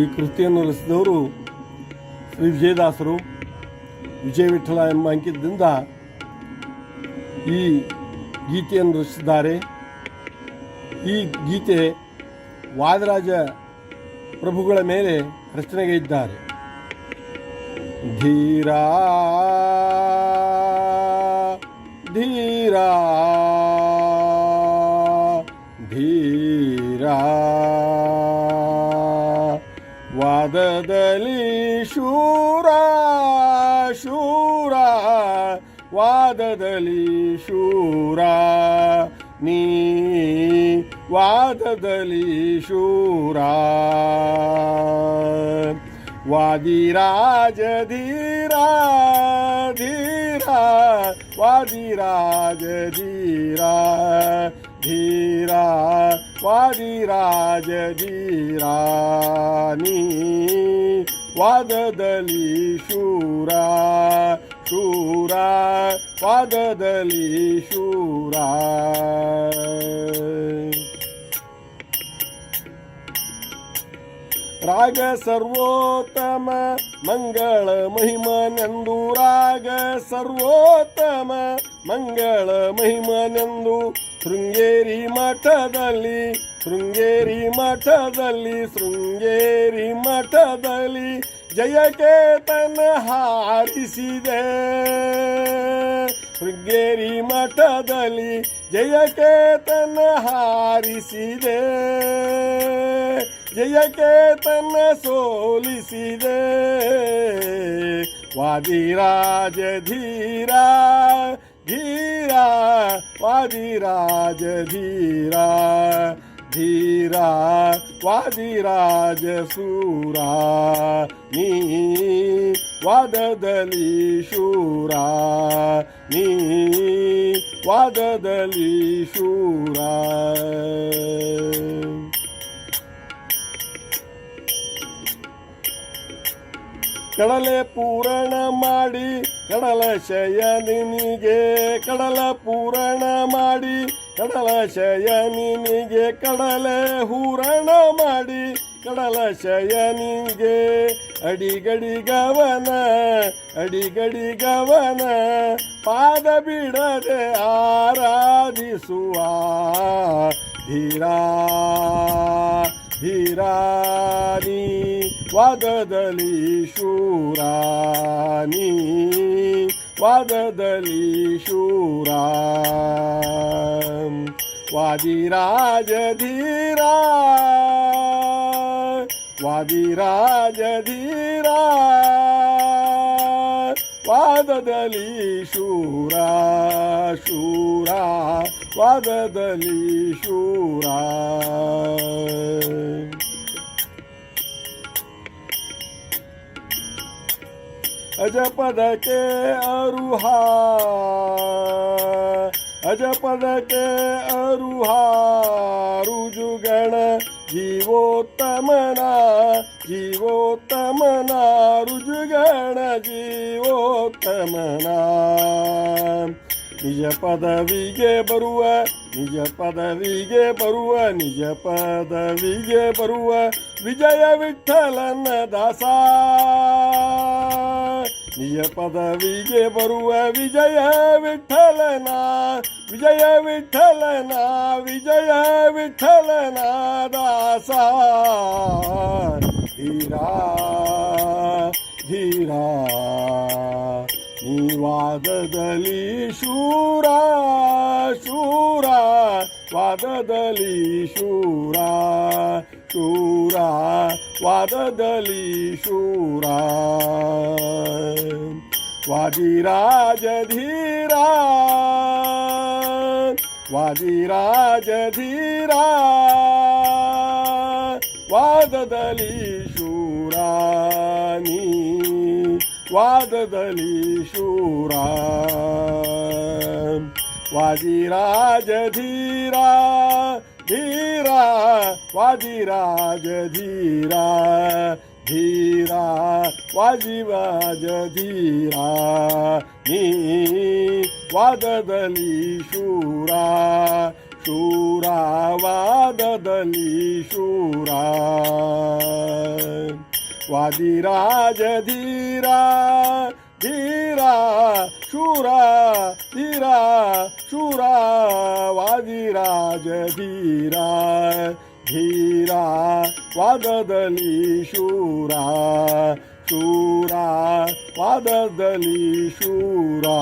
ಈ ಕೃತಿಯನ್ನು ರಚಿಸಿದವರು ಶ್ರೀ ವಿಜಯದಾಸರು, ವಿಜಯ ವಿಠಲ ಎಂಬ ಅಂಕಿತದಿಂದ ಈ ಗೀತೆಯನ್ನು ರಚಿಸಿದ್ದಾರೆ. ಈ ಗೀತೆ ವಾದರಾಜ ಪ್ರಭುಗಳ ಮೇಲೆ ರಚನೆಗೈದ್ದಾರೆ ಇದ್ದಾರೆ. ಧೀರಾ ವಾದದಲ್ಲಿ ಶೂರ ಶೂರ ವಾದದಲ್ಲಿ ಶೂರ ನೀ ವಾದದಲ್ಲಿ ಶೂರ ವಾದಿರಾಜ ಧೀರ ಧೀರ ವಾದಿರಾಜ ಧೀರ ಧೀರ ವಾದಿರಾಜ ಧೀರ ನೀ ವಾದದಲ್ಲಿ ಶೂರ ಶೂರ ವಾದದಲ್ಲಿ ಶೂರ. ರಾಗ ಸರ್ವೋತ್ತಮ, ಮಂಗಳ ಮಹಿಮನೆಂದು ರಾಗ ಸರ್ವೋತ್ತಮ, ಮಂಗಳ ಮಹಿಮನೆಂದು ಶೃಂಗೇರಿ ಮಠದಲ್ಲಿ ಶೃಂಗೇರಿ ಮಠದಲ್ಲಿ ಶೃಂಗೇರಿ ಮಠದಲ್ಲಿ ಜಯಕೇತನ ಹಾರಿಸಿದೆ. ಶೃಂಗೇರಿ ಮಠದಲ್ಲಿ ಜಯಕೇತನ ಹಾರಿಸಿದೆ. ಜಯಕೇತನ ಸೋಲಿಸಿದೆ. ವಾದಿರಾಜ ಧೀರ ಧೀರ ವಾದಿರಾಜ ಧೀರ ಧೀರ ವಾದಿರಾಜ ಸೂರ ನೀ ವಾದದಲ್ಲಿ ಶೂರ ನೀ ವಾದದಲ್ಲಿ ಶೂರ ಕಡಲೆ ಪೂರಣ ಮಾಡಿ ಕಡಲ ಶಯನಿಗೆ ಕಡಲ ಪೂರಣ ಮಾಡಿ ಕಡಲ ಶಯನಿಗೆ ಕಡಲೆ ಹೂರಣ ಮಾಡಿ ಕಡಲ ಶಯನಿಗೆ ಅಡಿಗಡಿ ಗವನ, ಪಾದ ಬಿಡದೆ ಆರಾಧಿಸುವ ಧೀರಾ ಧೀರಾನಿ ವಾದದಲ್ಲಿ ಶೂರಾನಿ ವಾದದಲ್ಲಿ ಶೂರ ವಾದಿರಾಜ ಧೀರ ವಾದಿರಾಜ ಧೀರ ವಾದದಲ್ಲಿ ಶೂರ ಶೂರ ವಾದದಲ್ಲಿ ಶೂರ ಅಜಪದಕ್ಕೆ ಅರುಹ. ಅಜಪದಕ್ಕೆ ಅರುಹ. ರುಜುಗಣ ಜೀವೋತ್ತಮನ ಜೀವೋತ್ತಮನ ರುಜುಗಣ ಜೀವೋತ್ತಮನ. ನಿಜ ಪದವಿಗೆ ಬರುವ, ನಿಜ ಪದವಿಗೆ ಬರುವ, ನಿಜ ಪದವಿಗೆ ಬರುವ ವಿಜಯ ವಿಠಲನ ದಾಸ. ನಿಜ ಪದವಿಗೆ ಬರುವ ವಿಜಯ ವಿಠಲನ ವಿಜಯ ವಿಠಲನ ವಿಜಯ ವಿಠಲನ ದಾಸ ಧೀರಾ ಧೀರಾ ಈ ವಾದದಲ್ಲಿ ಶೂರ ಶೂರ ವಾದದಲ್ಲಿ ಶೂರ ಶೂರ वाददली शूरा वाजीराज धीरा वाजीराज धीरा वाददली शूरानी वाददली शूरा वाजीराज धीरा धीरा वाजीराज धीरा धीरा वाजीराज धीरा मी वाददली शूरा शूरा वाददली शूरा. वादिराज धीरा धीरा शूरा धीरा धीरा वाददली शूरा शूरा वाददली शूरा।